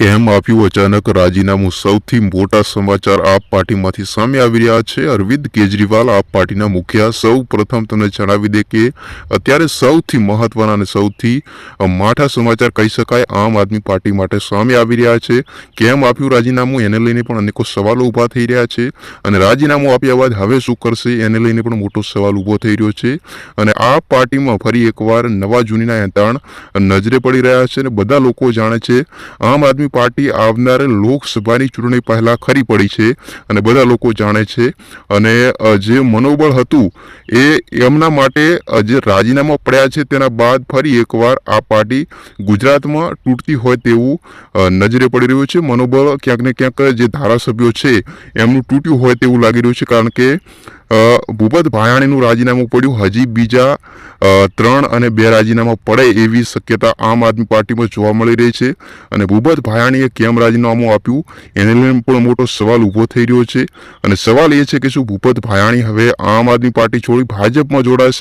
કેમ આપ્યું અચાનક રાજીનામું સૌથી મોટા સમાચાર આપ પાર્ટીમાંથી સામે આવી રહ્યા છે. અરવિંદ કેજરીવાલ આપ પાર્ટીના મુખિયા. સૌ પ્રથમ તમને જણાવી દે કે અત્યારે સૌથી મહત્વના અને સૌથી માઠા સમાચાર કહી શકાય આમ આદમી પાર્ટી માટે સામે આવી રહ્યા છે. કેમ આપ્યું રાજીનામું? એને લઈને પણ અનેકો સવાલો ઊભા થઈ રહ્યા છે અને રાજીનામું આપ્યા બાદ હવે શું કરશે? એને લઈને પણ મોટો સવાલ ઊભો થઈ રહ્યો છે. અને આ પાર્ટીમાં ફરી એકવાર નવા જૂનીના એંતાણ નજરે પડી રહ્યા છે અને બધા લોકો જાણે છે આમ આદમી પાર્ટી આવનાર લોકસભાની ચૂંટણી પહેલાં ખરી પડી છે અને બધા લોકો જાણે છે. અને જે મનોબળ હતું એ એમના માટે જે રાજીનામા પડ્યા છે તેના બાદ ફરી એકવાર આ પાર્ટી ગુજરાતમાં તૂટતી હોય તેવું નજરે પડી રહ્યું છે. મનોબળ ક્યાંક ને ક્યાંક જે ધારાસભ્યો છે એમનું તૂટ્યું હોય તેવું લાગી રહ્યું છે કારણ કે ભૂપત ભાયાણીનું રાજીનામું પડ્યું. હજી બીજા ત્રણ અને બે રાજીનામા પડે એવી શક્યતા આમ આદમી પાર્ટીમાં જોવા મળી રહી છે. અને ભૂપત ભાયાણીએ કેમ રાજીનામું આપ્યું? એને લઈને પણ મોટો સવાલ ઊભો થઈ રહ્યો છે. અને સવાલ એ છે કે શું ભૂપત ભાયાણી હવે આમ આદમી પાર્ટી છોડી ભાજપમાં જોડાશે?